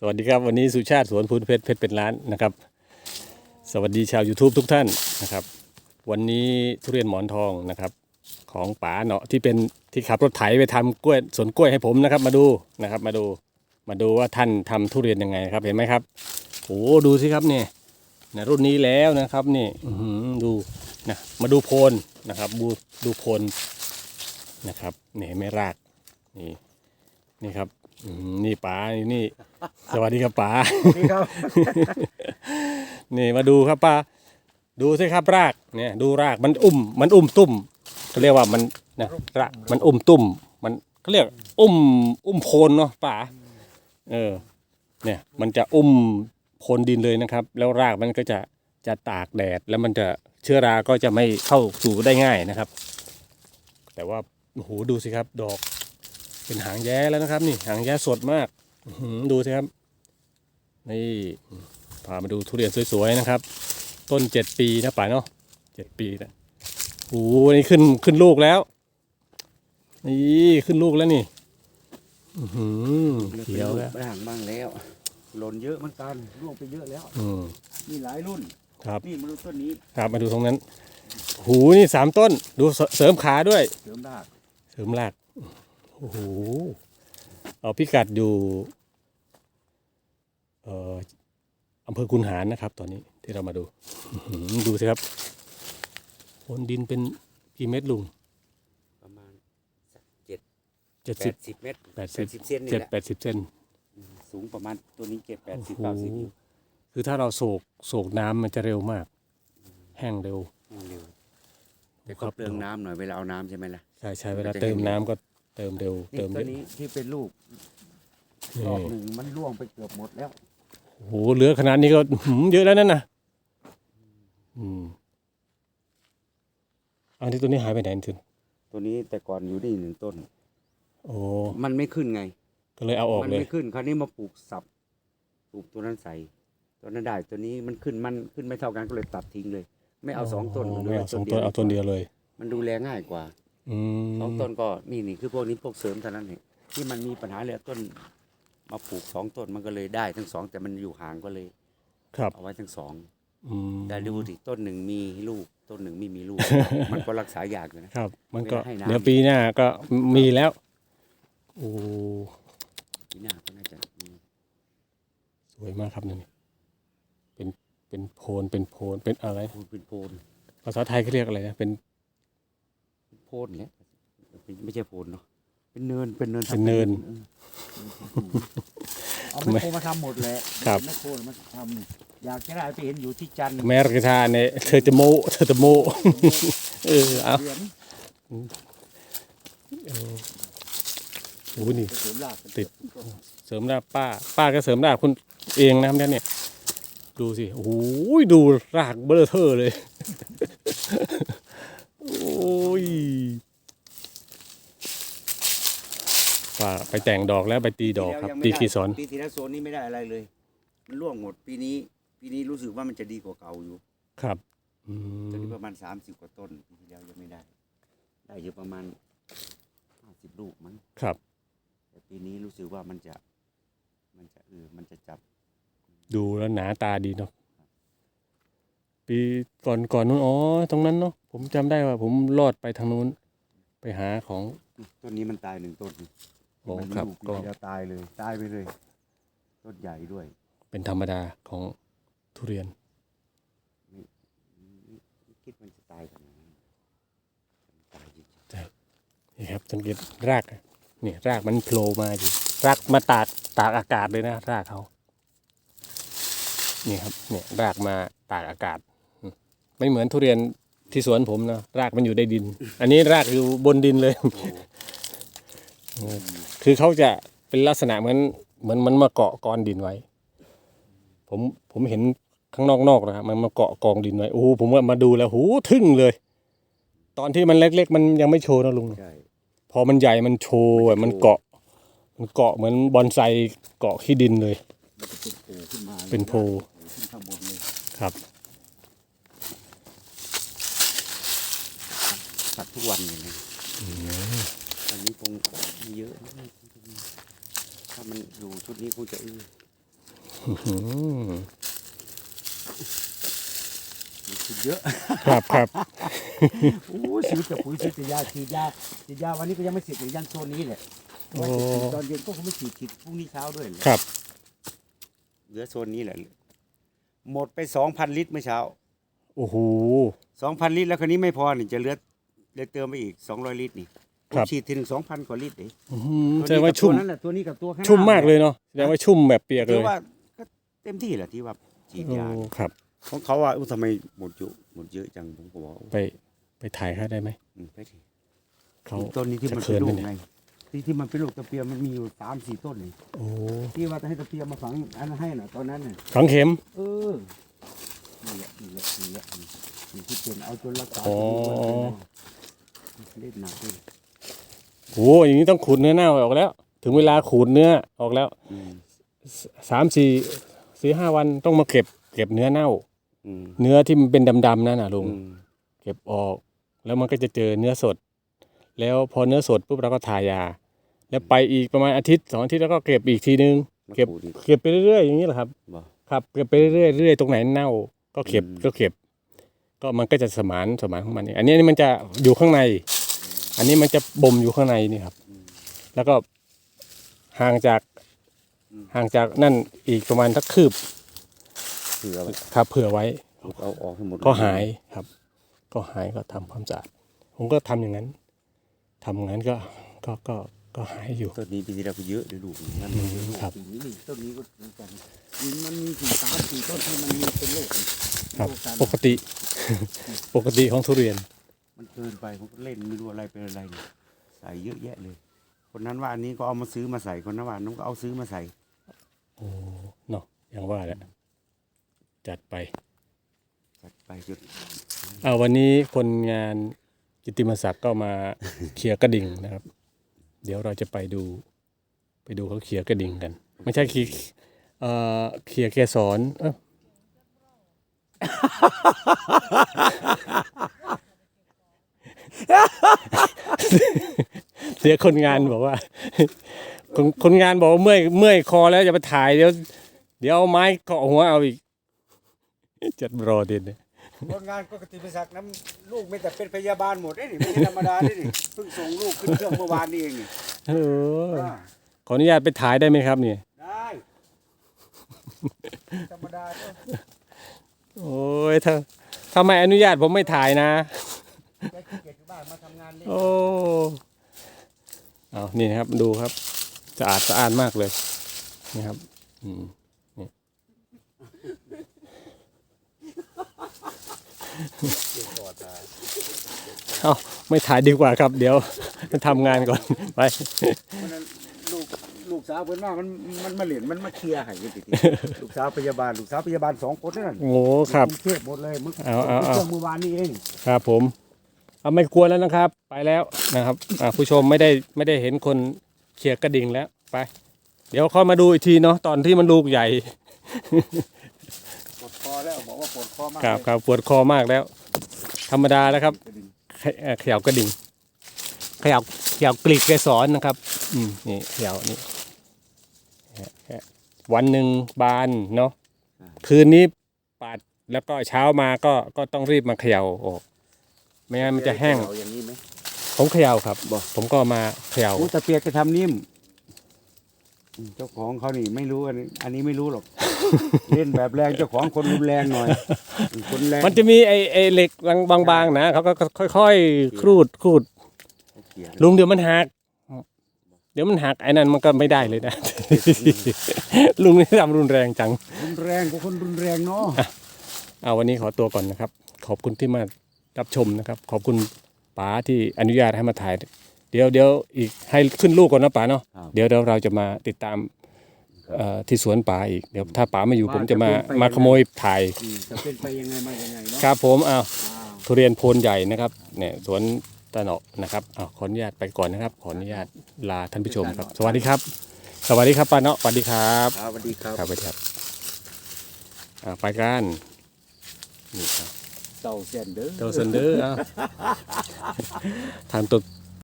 สวัสดีครับวันนี้สุชาติสวนพูนเพชรเพชรเป็นล้านนะครับ สวัสดีชาว YouTube ทุกท่านนะครับ วันนี้ทุเรียนหมอนทองนะครับ ของป๋าเนาะที่เป็นที่ขับรถไถไปทำกล้วยสวนกล้วยให้ผมนะครับ มาดูนะครับ มาดูมาดูว่าท่านทำทุเรียนยังไงครับเห็นไหมครับโอ้ดูสิครับเนี่ยนะรุ่นนี้แล้วนะครับนี่อืดูนะมาดูโพนนะครับ ดูดูโพนนะครับนี่เห็นไม่รากนี่นี่ครับนี่ป๋านี่ สวัสดีครับป๋านี่ครับ นี่มาดูครับป้าดูสิครับรากเนี่ยดูรากมันอุ้ม มันอุ้มตุ้มเขาเรียกว่ามันนะรากมันอุ้มตุ้ม มันเขาเรียก อุ้ม อุ้มโพนเนาะป้าเออ เนี่ย มันจะอุ้มโพนดินเลยนะครับ แล้วรากมันก็จะจะตากแดดแล้วมันจะเชื้อราก็จะไม่เข้าสู่ได้ง่ายนะครับ แต่ว่าโอ้โหดูสิครับ ดอก เป็นหางแย้แล้วนะครับ นี่หางแย้สดมากอื้อหือ ดูสิครับ นี่พามาดูทุเรียนสวยๆนะครับ ต้นเจ็ดปีนะป่าเนาะเจ็ดปีนะโอ้โหนี่ขึ้นขึ้นลูกแล้ว นี่ขึ้นลูกแล้วนี่อื้อหือเขียวแล้วบ้างบ้างแล้ว หล่นเยอะเหมือนกันร่วงไปเยอะแล้ว อืมมีหลายรุ่น ครับ นี่มาดูต้นนี้ ครับมาดูตรงนั้น หูนี่สามต้น ดูเสเสริมขาด้วย เสริมราก เสริมราก โอ้โหเอา พิกัดอยู่เอ่ออำเภอคุนหารนะครับ ตอนนี้ที่เรามาดูอื้อหือดูสิครับบนดินเป็นกี่เม็ดลุง ประมาณเจ็ดเจ็ดแปสิบดสิบเมตรแปดสิบเซนนี่เจ็ดแหละแปดสิบเซนอืมสูงประมาณตัวนี้เจ็ดแปดสิบโอ้เก้าสิบโหคือถ้าเราโศกโศกน้ำมันจะเร็วมาก แห้งเร็ว เร็วแต่คก็รับเปลืองน้ำหน่อยเวลาเอาน้ำใช่ไหมล่ะ ใช่ใช่เวมันลาจะเติมแห้งเร็วน้ำก็ เติมเร็วนี่เติมตัเยวอะนี้ที่เป็นลูกรนี่อบหนึ่งมันร่วงไปเกือบหมดแล้ว โอ้โหเหลือขนาดนี้ก็ หืมเยอะแล้วนั่นนะอืมอันนี้ตัวนี้หายไปไหนถึงตัวนี้แต่ก่อนอยู่นี่หนึ่งต้น โอ้มันไม่ขึ้นไง ก็เลยเอาออกมัเลย ไม่ขึ้น คราวนี้มาปลูกสับปลูกตัวนั้นใส่ตัวนั้นได้ตัวนี้มันขึ้นมันขึ้นไม่เท่ากันก็เลยตัดทิ้งเลย ไม่เอาสองต้นไม่เอาสองต้นเอาต้นเดียวเลย มันดูแลง่ายกว่า อืมสองต้นก็นี่นี่คือพวกนี้พวกเสริมเท่านั้นเองที่มันมีปัญหาเลยต้น มาปลูกสองต้นมันก็เลยได้ทั้งสองแต่มันอยู่ห่างก็เลยครับเอาไว้ทั้งสองอืม แต่ดูดิต้นหนึ่งมีลูกต้นหนึ่งไม่มีลูก มันก็รักษายากอยู่นะ ครับ มันก็ไม่ได้ให้น้ำ เดี๋ยวปีหน้าก็มีแล้วโอ้ปีหน้าก็น่าจะมีสวยมากครับนี่เป็นเป็นโพนเป็นโพนเป็นอะไรโพนเป็นโพนภาษาไทยเขาเรียกอะไรนะเป็นเป็ นโพนแหละไม่ใช่โพนเนาะเป็นเนินเป็นเนินเป็นเนิน เอาแม่โครมาทำหมดแหละครับ แม่โครมาทำนี่อยากจะได้ไปเห็นอยู่ที่จันทร์แมรกทาเนี่ยเธอจะโมเธอจะโมเออเอาเหรียญโอ้นี่ เสริมรากติด เสริมดาบป้า ป้าก็เสริมดาบคุณเองนะครับเนี่ย ดูสิ โอ้โหดูรากเบลอเทอร์เลย โอ้ยป้าไปแต่งดอกแล้วไปตีดอกครับตีขีสอน ปีที่แล้วโซนนี้ไม่ได้อะไรเลย มันร่วงหมดปีนี้ ปีนี้รู้สึกว่ามันจะดีกว่าเก่าอยู่ครับอืตอนมนี้ประมาณสามสิบกว่าต้นปีที่แล้วยังไม่ได้ ได้อยู่ประมาณห้าสิบลูกมั้งครับ แต่ปีนี้รู้สึกว่ามันจะ มันจะเออมันจะจับดูแล้วหนาตาดีเนาะ ปีก่อนก่อนนู้นอ๋อตรงนั้นเนาะผมจำได้ว่าผมลอดไปทางนู้น ไปหาของ ต้นนี้มันตายหนึ่งต้นโอ้มันครับลูกปีก็ที่แล้วตายเลยตายไปเลย ต้นใหญ่ด้วยเป็นธรรมดาของทุเรียน ไม่คิดมันจะตายขนาดนั้นมันตายจริงนี่ครับสังเกตรากอะนี่รากมันโผล่มาอยู่รากมาตากตากอากาศเลยนะ รากเขานี่ครับเนี่ยรากมาตากอากาศอืม ไม่เหมือนทุเรียนที่สวนผมนะรากมันอยู่ในดิน อันนี้รากอยู่บนดินเลยโอ้คือเขาจะเป็นลักษณะเหมือนเหมือนมันมาเกาะกองดินไว้ ผมผมเห็นข้างนอกๆนะครับมันมาเกาะกองดินไว้โอ้โหผมว่ามาดูแล้วหูทึ่งเลย ตอนที่มันเล็ก ๆ มันยังไม่โชว์นะลุงใช่พอมันใหญ่มันโชว์อะมัมันนโชว์เกาะ มันเกาะเหมือนบอนไซเกาะขี้ดินเลย มันจะเป็นโผล่ขึ้นมาเป็นโพ ขึ้นข้างบนเลย ครับ ตัดทุกวันเลยนะอันนี้คงมีเยอะนะถ้ามันอยู่ชุดนี้คงจะอื้ออื้อหือมันขึ้นเยอะ ครับครับโอ้ยซื้อแต่ปุ๋ยซื้อแต่ยาฉีดยาฉีดยาวันนี้ก็ยังไม่เสร็จเลยยังโซนนี้แหละโอ้ว่าจะฉีดตอนเย็นก็คงไม่ฉีดฉีดพรุ่งนี้เช้าด้วยแหละครับ เหลือโซนนี้แหละ หมดไปสองพันลิตรเมื่อเช้า โอ้โหสองพันลิตรแล้วคนนี้ไม่พอนี่จะเหลือ เหลือเติมไปอีกสองร้อยลิตรนี่ครับผมฉีดทีหนึ่งสองพันกว่าลิตรเลยอื้อหือตัวแสดนี้งว่ากับชุ่ม ตัวนั้นแหละตัวนี้กับตัวข้างหน้ชุ่มมากเลยเนาะแสดงว่าชุ่มแบบเปียกถืเลอยว่าก็เต็มที่แหละที่ว่าฉีดโอ้ยาครับ ของเขาว่าอุ้ยทำไมหมดเยอะหมดเยอะจังผมก็บอกไปไปถ่ายเขาได้ไหมอืมไปดิเขา ต้นนี้ที่มันจะเขิเป็นนลูกไหมไงที่ที่มันเป็นลูกตะเปียมันมีอยู่สามสี่ต้นนี่โอ้ที่ว่าจะให้ตะเปียมาฝังอันนั้นให้น่ะตอนนั้นน่ะ ฝังเข็ม เออนี่แหละนี่แหละนี่แหละนี่นี่ที่เป็นเอาจนรักษาอ๋อเล่นหนักเลยโอ้อย่างนี้ต้องขูดเนื้อเน่าออกแล้ว ถึงเวลาขูดเนื้อออกแล้วอืมสามสี่สี่ห้าวันต้องมาเก็บ เก็บเนื้อเน่า อืมเนื้อที่มันเป็นดำๆนั่นน่ะลุง อืมเก็บออก แล้วมันก็จะเจอเนื้อสด แล้วพอเนื้อสดปุ๊บเราก็ทายา แล้วไปอีกประมาณอาทิตย์สองอาทิตย์แล้วก็เก็บอีกทีนึง เก็บ มาขูดอีกเก็บไปเรื่อยๆอย่างนี้แหละครับ บ่ ครับเก็บไปเรื่อยๆเรื่อยๆตรงไหนเน่า ก็เก็บอืม ก็เก็บ ก็มันก็จะสมานสมานของมันเองอันนี้อันนี้มันจะอยู่ข้างใน อันนี้มันจะบ่มอยู่ข้างในนี่ครับอืมแล้วก็ห่างจากอืมห่างจากนั่นอีกประมาณสักคืบเผื่อไว้ครับเผื่อไว้ เอาออกให้หมดก็หายครับ ก็หายก็ทำความสะอาดผมก็ทำอย่างนั้นทำอย่างนั้นก็ก็ก็ก็หายอยู่ ต้นนี้ปีที่แล้วก็เยอะเลยลูกนั่นอืมลูกครับนี่นี่ต้นนี้ก็เหมือนกันมันมีสี่สามสี่ต้นที่มันมีเป็นโรคนี่ครับโรคกันปกติ ปกติของทุเรียน มันเกินไปผมก็เล่นไม่รู้อะไรเป็นอะไรเนี่ยใส่เยอะแยะเลย คนนั้นว่าอันนี้ก็เอามาซื้อมาใส่คนนั้นว่าน้องก็เอาซื้อมาใส่ โอ้เนาะอย่างว่าแหละจัดไป จัดไปจุดเอาวันนี้คนงานกิตติมศักดิ์ก็มา เคลียร์กระดิ่งนะครับ เดี๋ยวเราจะไปดู ไปดูเขาเคลียร์กระดิ่งกัน ไม่ใช่เคลียร์เอ่อเคลียร์เกสรเอ้า เสียคนงานบอกว่า คนคนงานบอกว่าเมื่อยเมื่อยคอแล้วจะไปถ่ายเดี๋ยว เดี๋ยวเอาไม้เกาะหัวเอาอีก จัดรอเด่นเนี่ยคนงานก็กติไปสักน้ำลูกไม่แต่เป็นพยาบาลหมดได้นี่ไม่ใช่ธรรมดาได้นี่เพิ่งส่งลูกขึ้นเครื่องเมื่อวานนี่เองนี่เอออ่าขออนุญาตไปถ่ายได้ไหมครับเนี่ยได้ธรรมดาก็โอ้ยถ้าถ้าไม่อนุญาตผมไม่ถ่ายนะแกขี้เกียจอยู่บ้านมาทำงานเล่นโอ้เอานี่นะครับดูครับสะอาดสะอาดมากเลยนี่ครับอืมนี่เอาไม่ถ่ายดีกว่าครับ เดี๋ยวไปทำงานก่อนไปวันนั้นลูกลูกสาวเพิ่นว่ามันมันมาเหรียญมันมาเคลียร์ให้กันติๆลูกสาวพยาบาลลูกสาวพยาบาลสองคนนั่นโอ้ครับกรุงเทพหมดเลยมึงเอาเอาเอาเครื่องเมื่อวานนี่เองครับผม เอาไม่กลัวแล้วนะครับ ไปแล้วนะครับอ่าผู้ชมไม่ได้ไม่ได้เห็นคนเคลียร์กระดิ่งแล้วไป เดี๋ยวค่อยมาดูอีกทีเนาะตอนที่มันลูกใหญ่ปวดคอแล้วบอกว่าปวดคอมากครับเลยครับปวดคอมากแล้ว ธรรมดาแล้วครับกระดิ่งเขเอ่อเขย่ากระดิ่งเขย่าเขย่ากลีกเกสรนะครับ อืมนี่เขย่านี่แค่วันหนึ่งบานเนาะคืนนี้ปาดแล้วก็เช้ามาก็ก็ต้องรีบมาเขย่าออก ไม่งั้นมันจะแห้งเอาอย่างนี้ไหม ผมเขย่าครับบอกผมก็มาเขย่าอู้แต่เปียกจะทำนิ่มอืมเจ้าของเขานี่ไม่รู้อันนี้อันนี้ไม่รู้หรอก เล่นแบบแรงเจ้าของคนรุนแรงหน่อยคนแรงมันจะมีไอ้ไอ้เหล็กบางๆนะเขาก็ค่อยๆครูดครูด เกลียดลุงเดี๋ยวมันหัก เดี๋ยวมันหักไอ้นั่นมันก็ไม่ได้เลยนะ ลุงนี่ทำรุนแรงจัง รุนแรงกว่าคนรุนแรงเนาะ เอาวันนี้ขอตัวก่อนนะครับ ขอบคุณที่มา รับชมนะครับ ขอบคุณป๋าที่อนุญาตให้มาถ่าย เดี๋ยวเดี๋ยวอีกให้ขึ้นลูกก่อนนะป๋าเนาะครับ เดี๋ยวเดี๋ยวเราจะมาติดตามเอ่อที่สวนป๋าอีกเดี๋ยวถ้าป๋าไม่อยู่ว่าผมจะมาจะเป็นไปมาขโมยถ่าย อืมจะเป็นไปยังไงมายังไงเนาะครับผมอ้าวอ้าวทุเรียนโพนใหญ่นะครับเนี่ยสวนตะเนาะนะครับอ้าวขออนุญาตไปก่อนนะครับ ขออนุญาตลาท่านผู้ชมครับ สวัสดีครับ สวัสดีครับป้าเนาะสวัสดีครับครับสวัสดีครับ ครับสวัสดีครับอ่าไปกันนี่ครับ เต่าเส้นเด้อเตาเซนเดอร์อะทางตัว